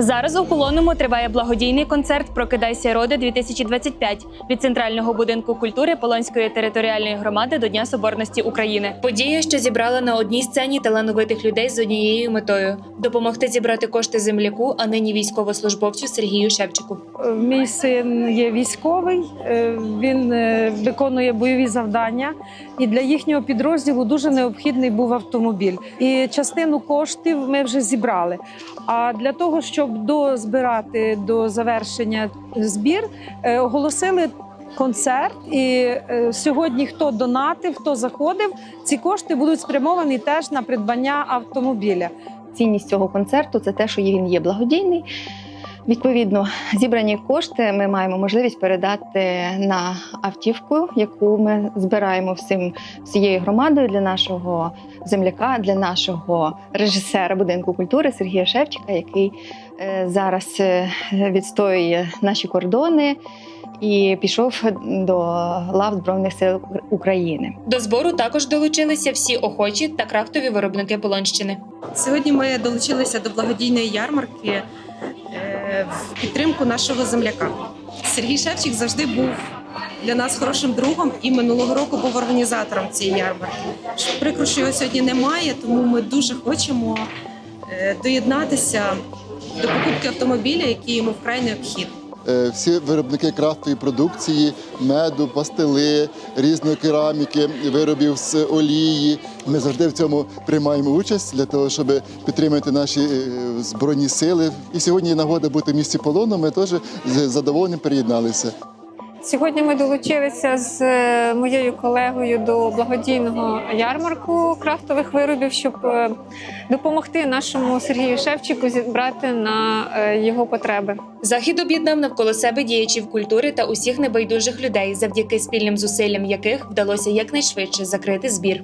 Зараз у Полонному триває благодійний концерт Прокидайся роди 2025 від центрального будинку культури Полонської територіальної громади до Дня Соборності України. Подія, що зібрала на одній сцені талановитих людей з однією метою допомогти зібрати кошти земляку, а нині військовослужбовцю Сергію Шевчику. Мій син є військовий, е, він е, виконує бойові завдання, і для їхнього підрозділу дуже необхідний був автомобіль. І частину коштів ми вже зібрали. А для того, щоб дозбирати до завершення збір, е, оголосили. Концерт, і е, сьогодні хто донатив, хто заходив, ці кошти будуть спрямовані теж на придбання автомобіля. Цінність цього концерту це те, що він є благодійний. Відповідно, зібрані кошти ми маємо можливість передати на автівку, яку ми збираємо всім всією громадою для нашого земляка, для нашого режисера будинку культури Сергія Шевчика, який зараз е, відстоює наші кордони і пішов до лав Збройних сил України. До збору також долучилися всі охочі та крафтові виробники Полонщини. Сьогодні ми долучилися до благодійної ярмарки е, в підтримку нашого земляка. Сергій Шевчик завжди був для нас хорошим другом і минулого року був організатором цієї ярмарки. Прикро, що його сьогодні немає, тому ми дуже хочемо е, доєднатися до покупки автомобіля, який йому вкрай необхідний. Е, всі виробники крафтової продукції, меду, пастили, різної кераміки, виробів з олії. Ми завжди в цьому приймаємо участь для того, щоб підтримати наші е, збройні сили. І сьогодні нагода бути в місті полону. Ми теж з задоволенням приєдналися. Сьогодні ми долучилися з е, моєю колегою до благодійного ярмарку крафтових виробів, щоб е, допомогти нашому Сергію Шевчику зібрати на е, його потреби. Захід об'єднав навколо себе діячів культури та усіх небайдужих людей, завдяки спільним зусиллям яких вдалося якнайшвидше закрити збір.